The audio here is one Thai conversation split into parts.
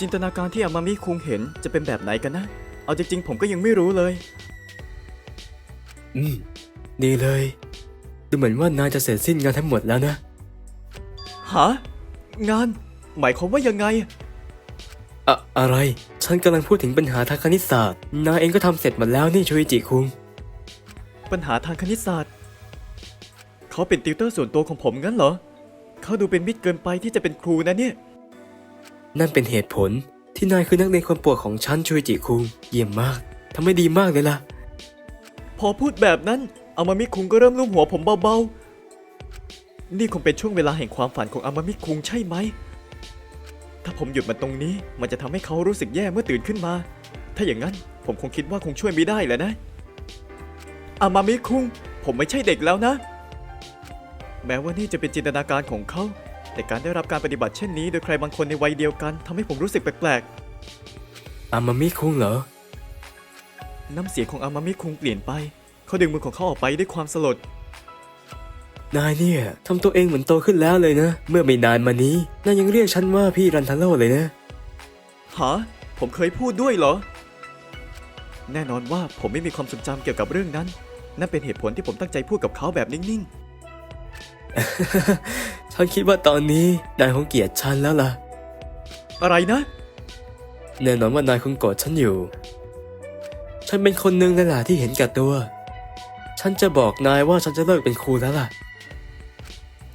จินตนาการที่อามามิคุงเห็นจะเป็นแบบไหนกันนะ เอาจริงๆผมก็ยังไม่รู้เลย อืม ดีเลย ดูเหมือนว่านายจะเสร็จสิ้นงานทั้งหมดแล้วนะหางาน หมายความว่ายังไง อะอะไร ฉันกำลังพูดถึงปัญหาทางคณิตศาสตร์ นายเองก็ทำเสร็จหมดแล้วนี่ชูอิจิคุง ปัญหาทางคณิตศาสตร์ เขาเป็นติวเตอร์ส่วนตัวของผมงั้นเหรอ เขาดูเป็นมิตรเกินไปที่จะเป็นครูนะเนี่ย นั่นเป็นเหตุผลที่นายคือนักเรียนคนโปรดของฉันชูอิจิคุง เยี่ยมมากทำไม่ดีมากเลยล่ะ พอพูดแบบนั้นอามามิคุงก็เริ่มลูบหัวผมเบาๆ นี่คงเป็นช่วงเวลาแห่งความฝันของอามามิคุงใช่ไหม ถ้าผมหยุดมันตรงนี้ มันจะทำให้เขารู้สึกแย่เมื่อตื่นขึ้นมา ถ้าอย่างนั้นผมคงคิดว่าคงช่วยไม่ได้แหล้วนะ อามามิคุง ผมไม่ใช่เด็กแล้วนะ แม้ว่านี่จะเป็นจินตนาการของเขา แต่การได้รับการปฏิบัติเช่นนี้ โดยใครบางคนในวัยเดียวกันทำให้ผมรู้สึกแปลกอามามิคุงเหรอๆน้ำเสียงของอามามิคุงเปลี่ยนไป เขาดึงมือของเขาออกไปด้วยความสลด นายเนี่ยทำตัวเองเหมือนโตขึ้นแล้วเลยนะ เมื่อไม่นานมานี้ นายยังเรียกฉันว่าพี่รันทาโร่เลยนะหาผมเคยพูดด้วยเหรอ แน่นอนว่าผมไม่มีความทรงจำเกี่ยวกับเรื่องนั้น นั่นเป็นเหตุผลที่ผมตั้งใจพูดกับเขาแบบนิ่ง ฉันคิดว่าตอนนี้นายคงเกลียดฉันแล้วล่ะๆอะไรนะ แน่นอนว่านายคงโกรธฉันอยู่ ฉันเป็นคนหนึ่งนั่นแหละที่เห็นแก่ตัว ฉันจะบอกนายว่าฉันจะเลิกเป็นครูแล้วล่ะ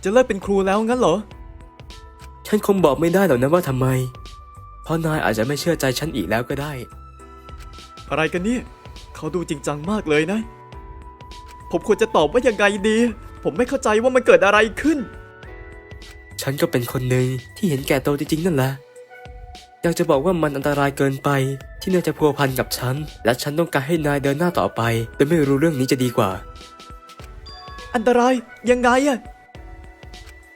จะเลิกเป็นครูแล้วงั้นเหรอ ฉันคงบอกไม่ได้หรอกนะว่าทำไม เพราะนายอาจจะไม่เชื่อใจฉันอีกแล้วก็ได้ อะไรกันเนี่ย เขาดูจริงจังมากเลยนะ ผมควรจะตอบว่ายังไงดี ผมไม่เข้าใจว่ามันเกิดอะไรขึ้น ฉันก็เป็นคนหนึ่งที่เห็นแก่ตัวจริงๆนั่นแหละ อยากจะบอกว่ามันอันตรายเกินไป ที่นายจะพัวพันกับฉัน และฉันต้องการให้นายเดินหน้าต่อไป โดยไม่รู้เรื่องนี้จะดีกว่า อันตรายยังไงอะ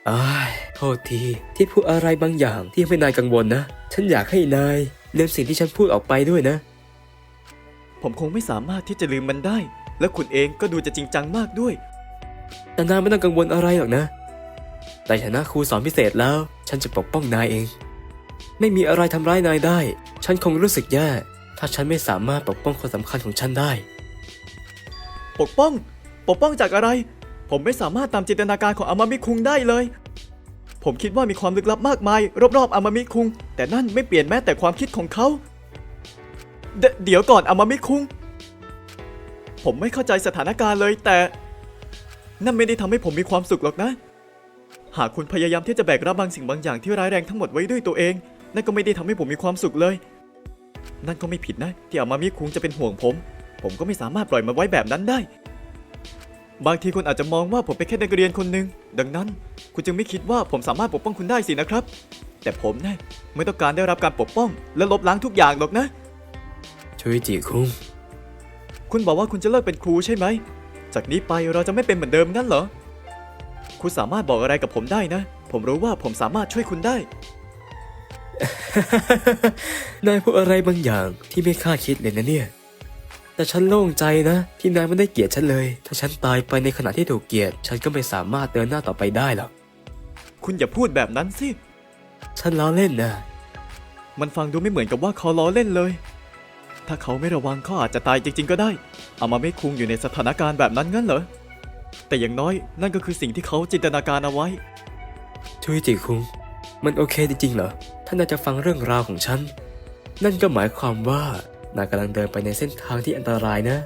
อ้ายโทษทีที่พูดอะไรบางอย่างที่ทำให้นายกังวลนะ ฉันอยากให้นายลืมสิ่งที่ฉันพูดออกไปด้วยนะ ผมคงไม่สามารถที่จะลืมมันได้ และคุณเองก็ดูจะจริงจังมากด้วย แต่นายไม่ต้องกังวลอะไรหรอกนะ ในฐานะครูสอนพิเศษแล้ว ฉันจะปกป้องนายเอง ไม่มีอะไรทำร้ายนายได้ ฉันคงรู้สึกแย่ ถ้าฉันไม่สามารถปกป้องคนสำคัญของฉันได้ ปกป้อง ปกป้องจากอะไร ผมไม่สามารถตามจินตนาการของอามามิคุงได้เลย ผมคิดว่ามีความลึกลับมากมาย รอบๆอามามิคุง แต่นั่นไม่เปลี่ยนแม้แต่ความคิดของเขาเดเดี๋ยวก่อนอามามิคุง ผมไม่เข้าใจสถานการณ์เลยแต่ นั่นไม่ได้ทำให้ผมมีความสุขหรอกนะ หากคุณพยายามที่จะแบกรับบางสิ่งบางอย่างที่ร้ายแรงทั้งหมดไว้ด้วยตัวเอง นั่นก็ไม่ได้ทำให้ผมมีความสุขเลย นั่นก็ไม่ผิดนะ ที่อามามิคุงจะเป็นห่วงผม ผมก็ไม่สามารถปล่อยมันไว้แบบนั้นได้ บางทีคุณอาจจะมองว่าผมเป็นแค่นักเรียนคนหนึ่งดังนั้น คุณจึงไม่คิดว่าผมสามารถปกป้องคุณได้สินะครับ แต่ผมนะไม่ต้องการได้รับการปกป้อง และลบล้างทุกอย่างหรอกนะชูอิจิคุงคุณบอกว่าคุณจะเลิกเป็นครูใช่ไหม จากนี้ไปเราจะไม่เป็นเหมือนเดิมงั้นเหรอ คุณสามารถบอกอะไรกับผมได้นะ ผมรู้ว่าผมสามารถช่วยคุณได้ นายพูดอะไรบางอย่างที่ไม่คาดคิดเลยนะเนี่ย แต่ฉันโล่งใจนะ ที่นายไม่ได้เกลียดฉันเลย ถ้าฉันตายไปในขณะที่ถูกเกลียด ฉันก็ไม่สามารถเดินหน้าต่อไปได้หรอก คุณอย่าพูดแบบนั้นสิ ฉันล้อเล่นนะมันฟังดูไม่เหมือนกับว่าเขาล้อเล่นเลย ถ้าเขาไม่ระวังเขาอาจจะตายจริง ๆ ก็ได้เอามาไม่คุงอยู่ในสถานการณ์แบบนั้นงั้นเหรอ แต่อย่างน้อยนั่นก็คือสิ่งที่เขาจินตนาการเอาไว้ชูอิจิคุง มันโอเคจริงๆเหรอถ้านายจะฟังเรื่องราวของฉัน นั่นก็หมายความว่านายกำลังเดินไปในเส้นทางที่อันตรายนะ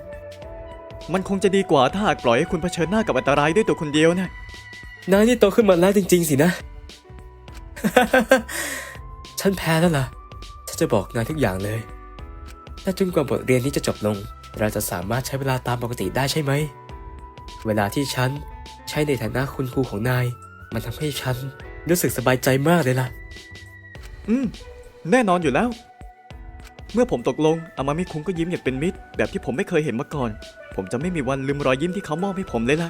มันคงจะดีกว่าถ้าหากปล่อยให้คุณเผชิญหน้ากับอันตรายด้วยตัวคนเดียวนะนายนี่โตขึ้นมาแล้วจริง ๆ สินะ ฉันแพ้แล้วล่ะ ฉันจะบอกนายทุกอย่างเลยและจนกว่าบทเรียนนี้จะจบลง เราจะสามารถใช้เวลาตามปกติได้ใช่ไหม เวลาที่ฉันใช้ในฐานะคุณครูของนาย มันทำให้ฉันรู้สึกสบายใจมากเลยล่ะ อืม แน่นอนอยู่แล้ว เมื่อผมตกลงอามามิคุงก็ยิ้มอย่างเป็นมิตร แบบที่ผมไม่เคยเห็นมาก่อน ผมจะไม่มีวันลืมรอยยิ้มที่เขามอบให้ผมเลยล่ะ